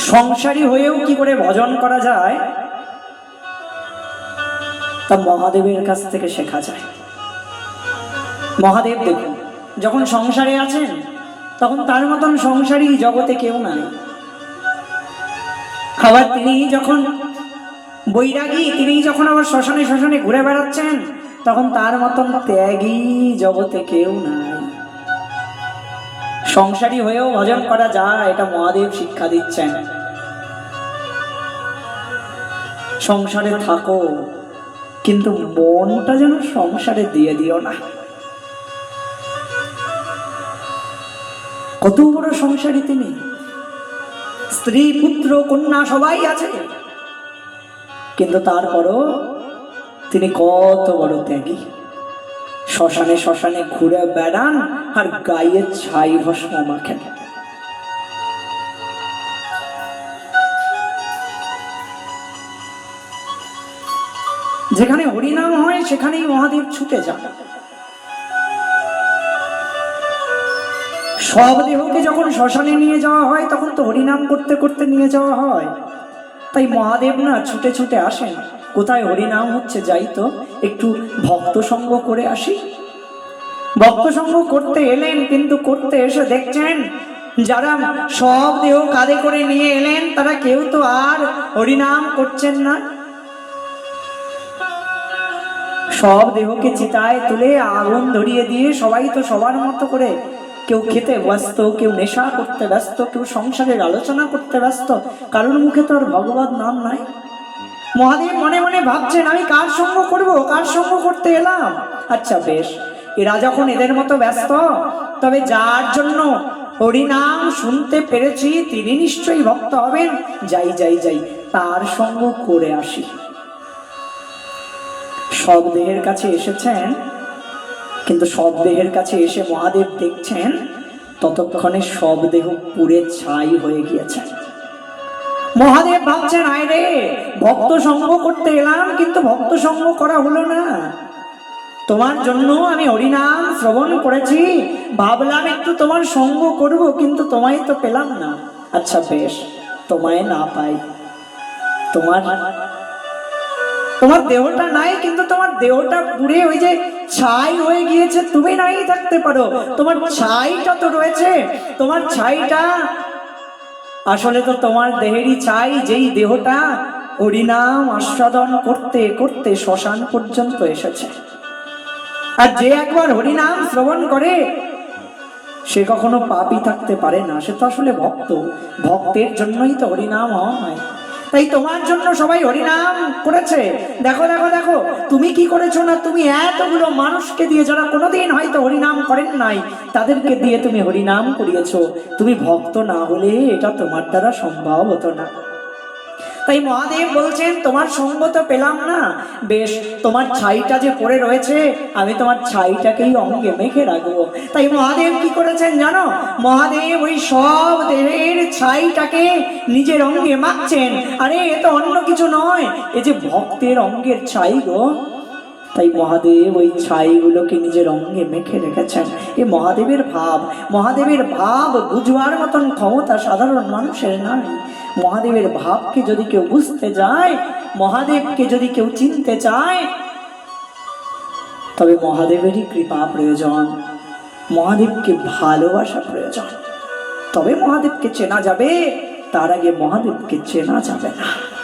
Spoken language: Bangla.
সংসারী হয়েও কি করে ভজন করা যায়? তা মহাদেবের কাছ থেকে শেখা যায়। মহাদেব দেখুন, যখন সংসারে আছেন, তখন তার মতন সংসারী জগতে কেউ নাই। আবার তিনি যখন বৈরাগী তিনি যখন আবার শ্মশানে শ্মশানে ঘুরে বেড়াচ্ছেন, তখন তার মতন ত্যাগী জগতে কেউ নাই। সংসারী হয়েও ভজন করা যায়, এটা মহাদেব শিক্ষা দিচ্ছেন। সংসারে থাকো, কিন্তু মনটা যেন সংসারে দিয়ে দিও না। কত বড় সংসারী তিনি। স্ত্রী, পুত্র, কন্যা সবাই আছে। কিন্তু তারপরও তিনি কত বড় ত্যাগী। শ্মশানে শ্মশানে ঘুরে বেড়ান আর গায়ে ছাই ভস্ম মাখেন। যেখানে হরিনাম হয়, সেখানেই মহাদেব ছুটে যান। সব দেহকে যখন শ্মশানে নিয়ে যাওয়া হয়, তখন তো হরিনাম করতে করতে নিয়ে যাওয়া হয়। তাই মহাদেব না ছুটে ছুটে আসেন। কোথায় হরিনাম হচ্ছে যাই তো? একটু ভক্ত সঙ্গ করে আসি। ভক্ত সঙ্গ করতে এলেন, কিন্তু করতে এসে দেখছেন, যারা সব দেহ কাঁধে করে নিয়ে এলেন, তারা কেউ তো আর হরিনাম করছেন না। সব দেহকে চিতায় তুলে আগুন ধরিয়ে দিয়ে সবাই তো সবার মতো করে কেউ খেতে ব্যস্ত, কেউ নেশা করতে ব্যস্ত, কেউ সংসারের আলোচনা করতে ব্যস্ত, কারোর মুখে তো আর ভগবত নাম নাই। মহাদেব মনে মনে ভাবছেন, আমি কার সঙ্গ করব? কার সঙ্গ করতে এলাম? আচ্ছা বেশ। এরা যখন এদের মতো ব্যস্ত, তবে যার জন্য হরিনাম শুনতে পেরেছি, তিনি নিশ্চয়ই ভক্ত হবেন। যাই যাই যাই, তার সঙ্গ করে আসি। সব দেহের কাছে এসেছেন, কিন্তু সব দেহের কাছে এসে মহাদেব দেখছেন, ততক্ষণে সব দেহ পুড়ে ছাই হয়ে গিয়েছে। মহাদেব ভাবছেন, আয় রে ভক্ত সঙ্গ করতে এলাম, কিন্তু ভক্ত সঙ্গ করা হলো না। তোমার জন্য আমি হরিনাম শ্রবণ করেছি। ভাবলাম একটু তোমার সঙ্গ করব, কিন্তু তোমায় তো পেলাম না। আচ্ছা বেশ, তোমায় না পাই। তোমার তোমার দেহটা নাই, কিন্তু তোমার দেহটা পুড়ে ওই যে ছাই হয়ে গিয়েছে, তুমি নাই থাকতে পারো। তোমার ছাইটা তো রয়েছে, তোমার ছাইটা, আসলে তো তোমার দেহেরই চাই যেই দেহটা হরিনাম আস্বাদন করতে করতে শ্মশান পর্যন্ত এসেছে। আর যে একবার হরিনাম শ্রবণ করে, সে কখনো পাপই থাকতে পারে না। সে তো আসলে ভক্ত। ভক্তের জন্যই তো হরিনাম হয়। তাই তোমার জন্য সবাই হরিনাম করেছে। দেখো দেখো দেখো, তুমি কি করেছ না? তুমি এতগুলো মানুষকে দিয়ে যারা কোনোদিন হয়তো হরিনাম করেন নাই, তাদেরকে দিয়ে তুমি হরিনাম করিয়েছো। তুমি ভক্ত না হলে এটা তোমার দ্বারা সম্ভব হতো না। তাই মহাদেব বলছেন, তোমার সঙ্গ তো পেলাম না। বেশ, তোমার ছাইটা যে পড়ে রয়েছে, আমি তোমার ছাইটাকেই অঙ্গে মেখে রাখব। তাই মহাদেব কি করেছেন জানো? মহাদেব ওই সব দেহের ছাইটাকে নিজের অঙ্গে মাখছেন। আরে, এ তো অন্য কিছু নয়, এ যে ভক্তের অঙ্গের ছাই গো। তাই মহাদেব ওই ছাইগুলোকে নিজের অঙ্গে মেখে রেখেছেন। এ মহাদেবের ভাব মহাদেবের ভাব বুঝবার মতন ক্ষমতা সাধারণ মানুষের নাই। মহাদেবের ভাবকে যদি কেউ বুঝতে যায়, মহাদেবকে যদি কেউ চিনতে চায়, তবে মহাদেবেরই কৃপা প্রয়োজন। মহাদেবকে ভালোবাসা প্রয়োজন। তবে মহাদেবকে চেনা যাবে, তার আগে মহাদেবকে চেনা যাবে না।